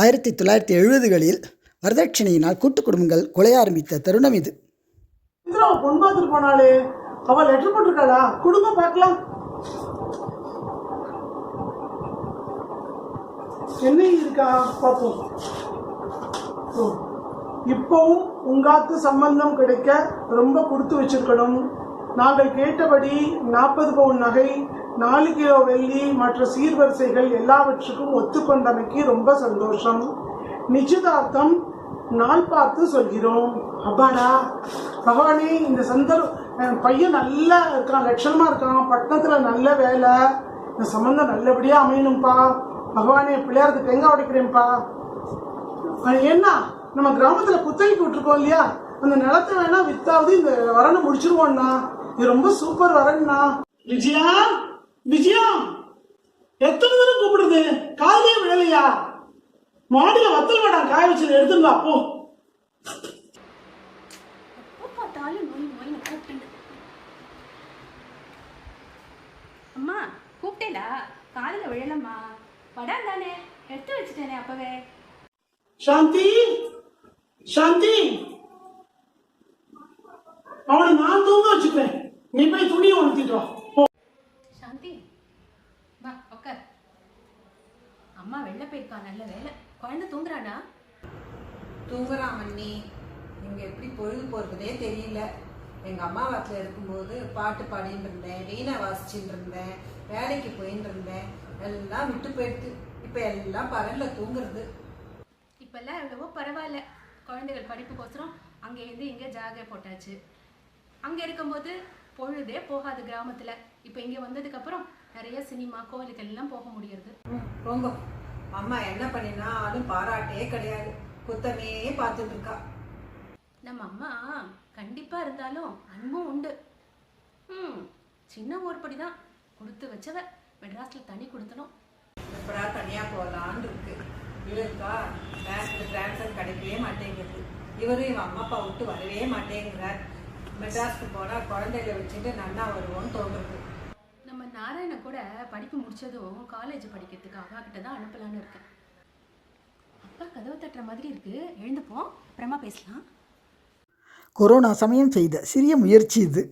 ஆயிரத்தி தொள்ளாயிரத்தி எழுபதுகளில் வரதட்சணையினால் கூட்டு குடும்பங்கள் கொலைய ஆரம்பித்த தருணம் இது. இந்திரா அவ பொண்ணு பார்த்துட்டு போனாளே. அவ லெட்டர் போட்டிருக்காளா? கொடுங்க பார்க்கலாம். என்ன இருக்கா? பார்ப்போம். ஓ, இப்பவும் உங்காத்து சம்பந்தம் கிடைக்க ரொம்ப கொடுத்து வச்சிருக்கணும். நாங்கள் கேட்டபடி நாற்பது பவுன் நகை நாலு கிலோ வெள்ளி மற்ற சீர்வரிசைகள் எல்லாவற்றுக்கும் ஒத்துக்கொண்டமைக்கு ரொம்ப சந்தோஷம். நிச்சயதார்த்தம் நாள் பார்த்து சொல்கிறோம். அப்பாடா பகவானே இந்த சந்தர் என் பையன் நல்லா இருக்கான் லட்சணமாக இருக்கான் பட்டணத்தில் நல்ல வேலை இந்த சம்மந்தம் நல்லபடியாக அமையணும்ப்பா பகவானே பிள்ளையாருக்கு தேங்காய் உடைக்கிறேன்ப்பா. என்ன நம்ம கிராமத்தில் குத்தகைக்கு விட்டுருக்கோம் இல்லையா? அந்த நிலத்தை வேணா வித்தாவது இந்த வரனை முடிச்சிருவோம்ண்ணா இது ரொம்ப சூப்பர் வரண்ணா விஜயா? விஜயா எத்தனை தடவை கூப்பிடுறது? காலையே விழலையா மாடியில வத்தல் வேடாம் காய வச்சது எடுத்துங்க அப்போ பார்த்தாலும் நோய் நோய்னு கூப்பிட்டு அம்மா கூப்பிட்டேடா. காதில் விழலம்மா. படம் தானே? எடுத்து வச்சுட்டேனே அப்பவே. சாந்தி சாந்தி. அவனை நான் தூங்க வச்சுக்கிறேன் நீ போய் துணியை உடுத்திட்டு அம்மா வெளில போயிருக்கா நல்ல வேலை. குழந்தை தூங்குறானா தூங்குறான் அண்ணி. இங்கே எப்படி பொழுது போகிறதுனே தெரியல. எங்கள் அம்மா வாட்டில் இருக்கும்போது பாட்டு பாடின்னு இருந்தேன் வீணை வாசிச்சுட்டு இருந்தேன் வேலைக்கு போயின்னு இருந்தேன். எல்லாம் விட்டு போயிடுது இப்போ எல்லாம் பகலில் தூங்குறது. இப்பெல்லாம் எவ்வளவோ பரவாயில்ல. குழந்தைகள் படிப்புக்கோசரம் அங்கேருந்து இங்கே ஜாகை போட்டாச்சு. அங்கே இருக்கும்போது பொழுதே போகாது கிராமத்தில். இப்போ இங்கே வந்ததுக்கப்புறம் நிறைய சினிமா கோவிலுக்கு எல்லாம் போக முடியுது போங்க. அம்மா என்ன பண்ணினாலும் பாராட்டே கிடையாது. குத்தமே பார்த்துட்டு இருக்கா நம்ம அம்மா கண்டிப்பாக இருந்தாலும் அன்பும் உண்டு. ம் சின்ன ஊர்படி தான் கொடுத்து வச்சவ மெட்ராஸில் தனி கொடுத்தனும் எப்படா தனியாக போகலான்னு இருக்கு இவருக்கா பேங்க்ல டிரான்ஸ்ஃபர் கிடைக்கவே மாட்டேங்குது. இவரும் இவன் அம்மா அப்பா விட்டு வரவே மாட்டேங்கிறார். மெட்ராஸ்க்கு போனால் குழந்தைகளை வச்சுட்டு நன்னா வருவோன்னு தோன்றுது. நம்ம நாராயண கூட படிப்பு முடிச்சதும் காலேஜ் படிக்கிறதுக்கு அவா கிட்ட தான் அனுப்பலான்னு இருக்கேன். அப்பா கதவு தட்டுற மாதிரி இருக்கு. எழுந்துப்போம் அப்புறமா பேசலாம். கொரோனா சமயம் செய்த சிறிய முயற்சி இது.